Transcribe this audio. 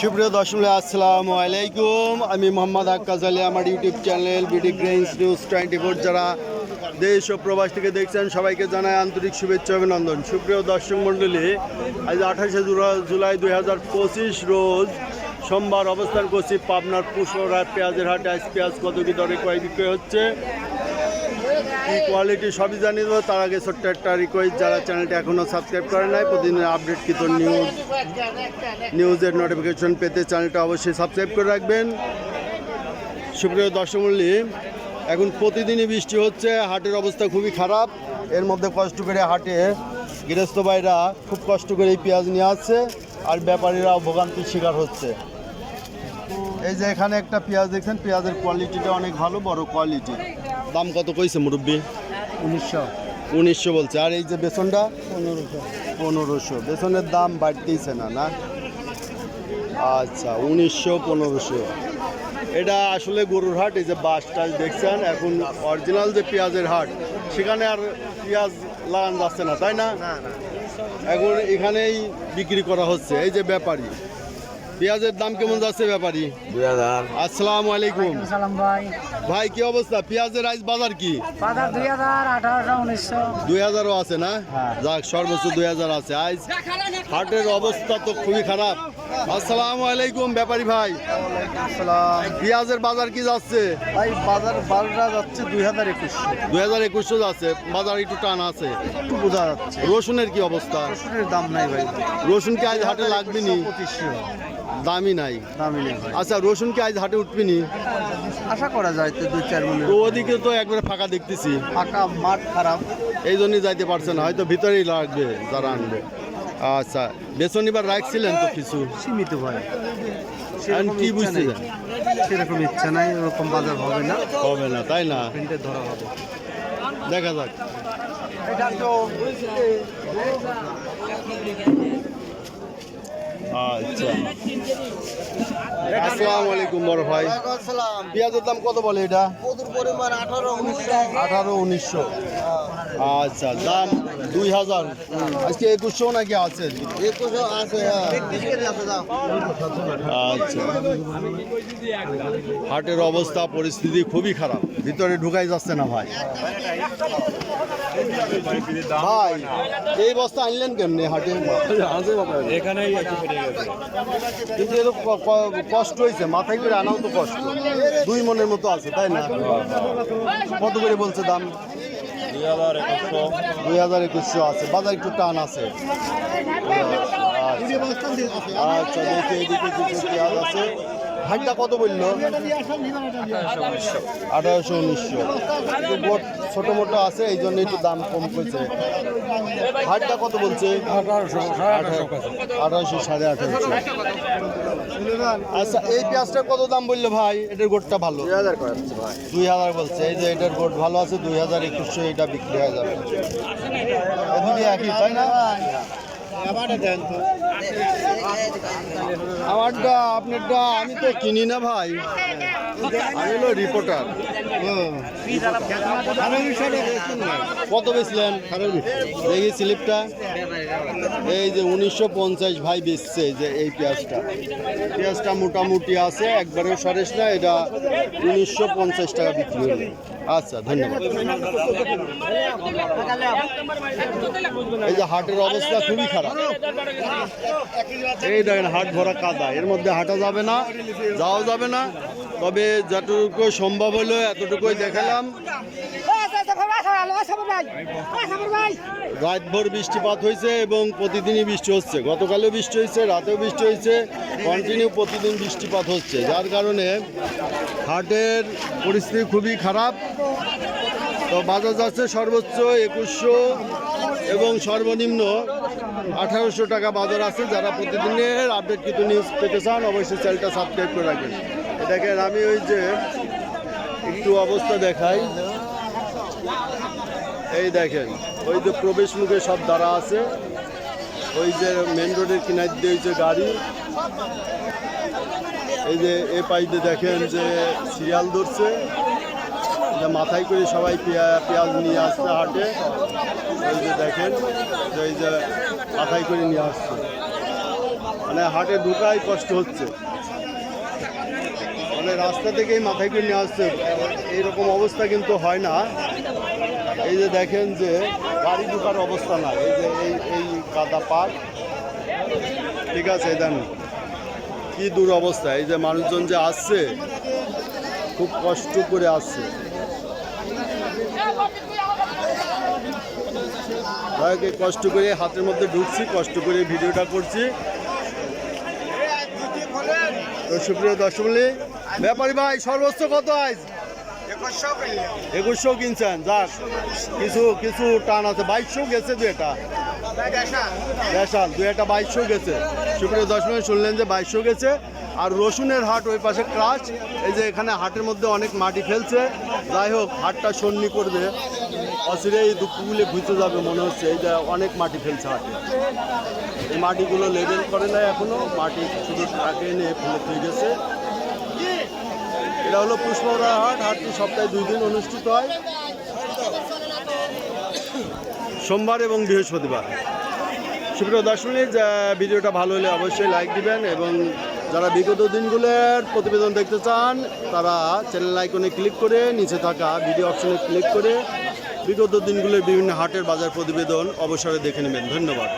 সুপ্রিয় দর্শক, আসসালামু আলাইকুম। আমি মোহাম্মদ আক্কাজ আলী, আমার YouTube channel BD greens news twenty four. যারা দেশ ও প্রবাস থেকে দেখছেন, সবাইকে জানাই আন্তরিক শুভেচ্ছা অভিনন্দন। সুপ্রিয় দর্শক মণ্ডলী, আজ আঠাশে জুলাই দুই হাজার পঁচিশ রোজ সোমবার অবস্থান করছি পাবনার পুষ্পরাত পেঁয়াজের হাটে। আজ পেঁয়াজ কত কি দরে কয় বিক্রয় হচ্ছে? কি কোয়ালিটি সবই জানিয়ে দেবো। তার আগে ছোট্ট একটা রিকোয়েস্ট যারা চ্যানেলটা এখনও সাবস্ক্রাইব করে নাই, প্রতিদিনের আপডেট কিন্তু নিউজ নিউজের নোটিফিকেশন পেতে চ্যানেলটা অবশ্যই সাবস্ক্রাইব করে রাখবেন। সুপ্রিয় দর্শক এখন প্রতিদিনই বৃষ্টি হচ্ছে, হাটের অবস্থা খুবই খারাপ। এর মধ্যে কষ্ট করে হাটে গৃহস্থ ভাইরা খুব কষ্ট করে এই পেঁয়াজ নিয়ে আসছে, আর ব্যাপারীরাও ভোগান্তির শিকার হচ্ছে। এই যে এখানে একটা পেঁয়াজ দেখছেন, পেঁয়াজের কোয়ালিটিটা অনেক ভালো, বড় কোয়ালিটি দাম কত কইছে মুরব্বী? উনিশশো। উনিশশো বলছে। আর এই যে বেসনটা? পনেরোশো। পনেরোশো। বেসনের দাম বাড়তেইছে না না? আচ্ছা উনিশশো পনেরোশো। এটা আসলে গরুর হাট এই যে বাস টাস দেখছেন এখন অরিজিনাল যে পেঁয়াজের হাট সেখানে আর পেঁয়াজ লাগানো যাচ্ছে না তাই না। এখন এখানেই বিক্রি করা হচ্ছে এই যে ব্যাপারী। পেঁয়াজের দাম কেমন যাচ্ছে ব্যাপারী? দুই হাজার। আসসালামু আলাইকুম। সালাম ভাই। ভাই কি অবস্থা? পেঁয়াজের আইস বাজার কি? বাজার দুই হাজার আঠারোশো উনিশশো। দুই হাজারও আছে না? হ্যাঁ। যাক সর্বোচ্চ দুই হাজার আছে। আজ হাটের অবস্থা তো খুবই খারাপ। আসসালামু আলাইকুম ব্যাপারী ভাই। পেঁয়াজের বাজার কি যাচ্ছে? ভাই বাজার বারোটা যাচ্ছে দুই হাজার একুশশো। দুই হাজার একুশশো যাচ্ছে। বাজার একটু টান আছে। একটু বোঝা যাচ্ছে। রসুনের কি অবস্থা? রসুনের দাম নাই ভাই। রসুন কি আজ হাটে লাগবে নি? দামই নাই। দামই নেই। আচ্ছা রসুন কি আজ হাটে উঠবে নি? আশা করা যায় তো দুই চার মিনিট তো ওদিকে তো একবারে ফাঁকা দেখতেছি। ফাঁকা মাঠ খারাপ। এই জন্যই যাইতে পারছে না হয়তো ভিতরেই লাগবে যারা আনবে। আচ্ছা বেসন এবার রাখছিলেন তো কিছু? সীমিত ভাই। এখন কি নেই। সেরকম ইচ্ছা নাই ওরকম বাজার হবে না। হবে না তাই না? ধরা হবে। দেখা যাক। আচ্ছা। আসসালামু আলাইকুম বড় ভাই। পেঁয়াজের দাম কত বলে এটা? প্রচুর পরিমাণ আঠারো উনিশশো। আঠারো উনিশশো। আচ্ছা দাম দুই হাজার। আজকে একুশশো নাকি আছে? একুশশো আছে হ্যাঁ। আচ্ছা। হাটের অবস্থা পরিস্থিতি খুবই খারাপ। ভিতরে ঢুকাই যাচ্ছে না ভাই। ভাই এই বস্তা আনলেন কেমনে হাটে কিন্তু এ ক- ক- কষ্ট হয়েছে মাথায় করে আনাও তো কষ্ট। দুই মনের মতো আছে, তাই না? কত করে বলছে দাম? দুই হাজার একুশশো আছে, বাজার একটু টান আছে। আচ্ছা দেখি, এদিকে কিছু পেঁয়াজ আছে। হাটটা কত বলল? আঠারোশো উনিশশো। গোট ছোটো মোটো আছে এই জন্য একটু দাম কম করছে। হাটটা কত বলছে? আঠারোশো সাড়ে আঠারোশো আচ্ছা এই পেঁয়াজটা কত দাম বলল ভাই? এটার গোটটা ভালো। দুই হাজার বলছে। এই যে এটার গোট ভালো আছে দুই হাজার একুশশো এটা বিক্রি হয়ে যাবে। একই তাই না? আমারটা আপনারটা আমি তো কিনি না ভাই রিপোর্টার কত বেচলেন দেখি স্লিপটা এই যে উনিশশো পঞ্চাশ ভাই বেচছে যে এই পেঁয়াজটা। পেঁয়াজটা মোটামুটি আছে, একবারেও সরেস না, এটা উনিশশো পঞ্চাশ টাকা বিক্রি হলো। আচ্ছা ধন্যবাদ। এই যে হাটের অবস্থা খুবই খারাপ। এই দেখেন, হাট ভরা কাদা। এর মধ্যে হাঁটা যাবে না, যাওয়া যাবে না। তবে যতটুকু সম্ভব হলো এতটুকুই দেখালাম। রাতভর বৃষ্টিপাত হয়েছে এবং প্রতিদিনই বৃষ্টি হচ্ছে। গতকালও বৃষ্টি হয়েছে, রাতেও বৃষ্টি হয়েছে কন্টিনিউ প্রতিদিন বৃষ্টিপাত হচ্ছে। যার কারণে হাটের পরিস্থিতি খুবই খারাপ। তো বাজার যাচ্ছে সর্বোচ্চ একুশশো এবং সর্বনিম্ন আঠারোশো টাকা বাজার আছে। যারা প্রতিদিনের আপডেট কিন্তু নিউজ পেতে চান, অবশ্যই চ্যানেলটা সাবস্ক্রাইব করে রাখেন দেখেন, আমি ওই যে একটু অবস্থা দেখাই। এই দেখেন, ওই যে প্রবেশ মুখে সব দাঁড়া আছে। ওই যে মেন রোডের কিনার দিয়ে ওই যে গাড়ি। এই যে এ পাইতে দেখেন যে সিরিয়াল ধরছে। যে মাথায় করে সবাই পেঁয়া- পেঁয়াজ নিয়ে আসছে হাটে। এই যে দেখেন, যে এই যে মাথায় করে নিয়ে আসছে। মানে হাটে ঢুকাই কষ্ট হচ্ছে। মানে রাস্তা থেকেই মাথায় করে নিয়ে আসছে। এইরকম অবস্থা কিন্তু হয় না। এই যে দেখেন যে গাড়ি ঢুকার অবস্থা না। এই যে এই এই কাদা পার্ক। ঠিক আছে দেন। কি দূর অবস্থা এই যে মানুষজন যে আসছে, খুব কষ্ট করে আসছে। কষ্ট করে হাতের মধ্যে ঢুকছি, কষ্ট করে ভিডিওটা করছি। তো সুপ্রিয় দর্শক ব্যাপারী ভাই, সর্বোচ্চ কত আজ একুশশো কিনছেন, যাক। কিছু কিছু টান আছে। বাইশশো গেছে দু এটা দেশাল, দু একটা বাইশশো গেছে। সুপ্রিয় দর্শক, শুনলেন যে বাইশশো গেছে। আর রসুনের হাট ওই পাশে ক্রাচ এই যে এখানে হাটের মধ্যে অনেক মাটি ফেলছে যাই হোক, হাটটা সন্নি করবে। অচিরে এই দুঃখগুলি ঘুরতে যাবে মনে হচ্ছে। এই যে অনেক মাটি ফেলছে হাটে। এই মাটিগুলো লেবেল করে না এখনও। মাটি শুধু ট্রাকে এনে ফেলে গেছে। এটা হলো পুষ্পরা হাট। হাটটি সপ্তাহে দুই দিন অনুষ্ঠিত হয়। সোমবার এবং বৃহস্পতিবার। সুপ্রিয় দর্শনী যে ভিডিওটা ভালো হলে অবশ্যই লাইক দিবেন এবং যারা বিগত দিনগুলোর প্রতিবেদন দেখতে চান, তারা চ্যানেল আইকনে ক্লিক করে, নিচে থাকা ভিডিও অপশনে ক্লিক করে বিগত দিনগুলোর বিভিন্ন হাটের বাজার প্রতিবেদন অবসরে দেখে নেবেন। ধন্যবাদ।